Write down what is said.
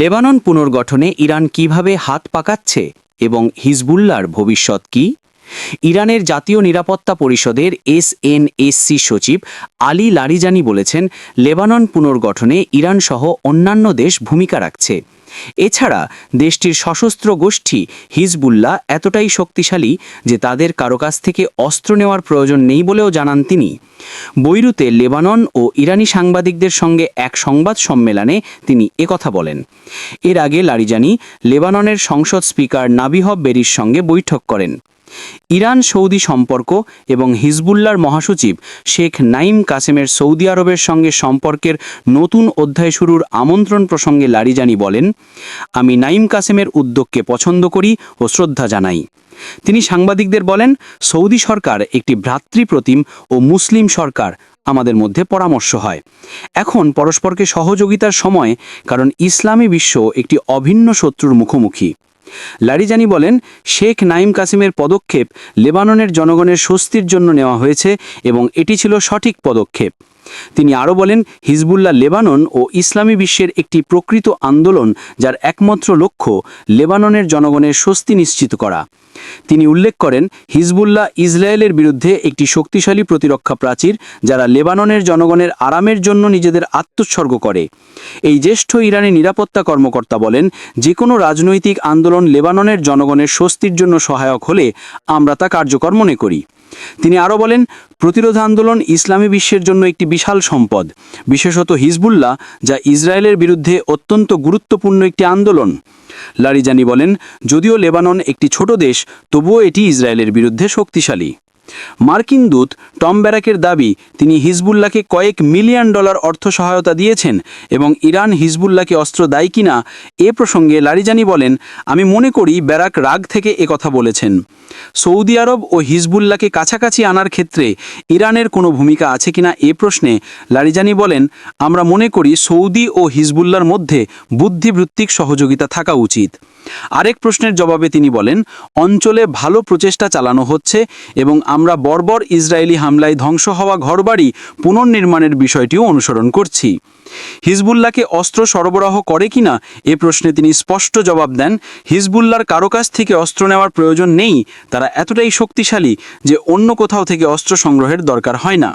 Lebanon পুনর্গঠনে Iran কীভাবে হাত পাকাচ্ছে এবং হিজবুল্লার ভবিষ্যৎ কি? ইরানের জাতীয় নিরাপত্তা পরিষদের এসএনএসসি সচিব আলী লারিজানি বলেছেন, লেবানন পুনর্গঠনে ইরানসহ অন্যান্য দেশ ভূমিকা রাখছে। এছাড়া দেশটির সশস্ত্র গোষ্ঠী হিজবুল্লাহ এতটাই শক্তিশালী যে তাদের কারও কাছ থেকে অস্ত্র নেওয়ার প্রয়োজন নেই বলেও জানান তিনি। বৈরুতে লেবানন ও ইরানি সাংবাদিকদের সঙ্গে এক সংবাদ সম্মেলনে তিনি একথা বলেন। এর আগে লারিজানি লেবাননের সংসদ স্পিকার নাবিহব বেরির সঙ্গে বৈঠক করেন। ইরান সৌদি সম্পর্ক এবং হিজবুল্লার মহাসচিব শেখ নাইম কাসেমের সৌদি আরবের সঙ্গে সম্পর্কের নতুন অধ্যায় শুরুর আমন্ত্রণ প্রসঙ্গে লারিজানি বলেন, আমি নাইম কাসেমের উদ্যোগকে পছন্দ করি ও শ্রদ্ধা জানাই। তিনি সাংবাদিকদের বলেন, সৌদি সরকার একটি ভ্রাতৃপ্রতিম ও মুসলিম সরকার, আমাদের মধ্যে পরামর্শ হয়। এখন পরস্পরকে সহযোগিতার সময়, কারণ ইসলামী বিশ্ব একটি অভিন্ন শত্রুর মুখোমুখি। লারিজানি বলেন, শেখ নাইম কাসিমের পদক্ষেপ লেবাননের জনগণের স্বস্তির জন্য নেওয়া হয়েছে এবং এটি ছিল সঠিক পদক্ষেপ। তিনি আরও বলেন, হিজবুল্লাহ লেবানন ও ইসলামী বিশ্বের একটি প্রকৃত আন্দোলন যার একমাত্র লক্ষ্য লেবাননের জনগণের স্বস্তি নিশ্চিত করা। তিনি উল্লেখ করেন, হিজবুল্লাহ ইসরায়েলের বিরুদ্ধে একটি শক্তিশালী প্রতিরক্ষা প্রাচীর যারা লেবাননের জনগণের আরামের জন্য নিজেদের আত্মোৎসর্গ করে। এই জ্যেষ্ঠ ইরানি নিরাপত্তা কর্মকর্তা বলেন যে কোনো রাজনৈতিক আন্দোলন লেবাননের জনগণের স্বস্তির জন্য সহায়ক হলে আমরা তা কার্যকর মনে করি। তিনি আরও বলেন, প্রতিরোধ আন্দোলন ইসলামী বিশ্বের জন্য একটি বিশাল সম্পদ, বিশেষত হিজবুল্লাহ, যা ইসরায়েলের বিরুদ্ধে অত্যন্ত গুরুত্বপূর্ণ একটি আন্দোলন। লারিজানি বলেন, যদিও লেবানন একটি ছোট দেশ, তবুও এটি ইসরায়েলের বিরুদ্ধে শক্তিশালী। মার্কিন দূত টম ব্যারাকের দাবি, তিনি হিজবুল্লাহকে কয়েক মিলিয়ন ডলার অর্থ সহায়তা দিয়েছেন এবং ইরান হিজবুল্লাহকে অস্ত্র দেয় কিনা এ প্রসঙ্গে লারিজানি বলেন, আমি মনে করি ব্যারাক রাগ থেকে এ কথা বলেছেন। সৌদি আরব ও হিজবুল্লাহকে কাছাকাছি আনার ক্ষেত্রে ইরানের কোনো ভূমিকা আছে কিনা এ প্রশ্নে লারিজানি বলেন, আমরা মনে করি সৌদি ও হিজবুল্লার মধ্যে বুদ্ধিবৃত্তিক সহযোগিতা থাকা উচিত। আরেক প্রশ্নের জবাবে তিনি বলেন, অঞ্চলে ভালো প্রচেষ্টা চালানো হচ্ছে এবং আমরা বর্বর ইসরায়েলি হামলায় ধ্বংস হওয়া ঘরবাড়ি পুনর্নির্মাণের বিষয়টিও অনুসরণ করছি। হিজবুল্লাহকে অস্ত্র সরবরাহ করে কিনা এ প্রশ্নে তিনি স্পষ্ট জবাব দেন হিজবুল্লার কারও কাছ থেকে অস্ত্র নেওয়ার প্রয়োজন নেই। তারা এতটাই শক্তিশালী যে অন্য কোথাও থেকে অস্ত্র সংগ্রহের দরকার হয় না।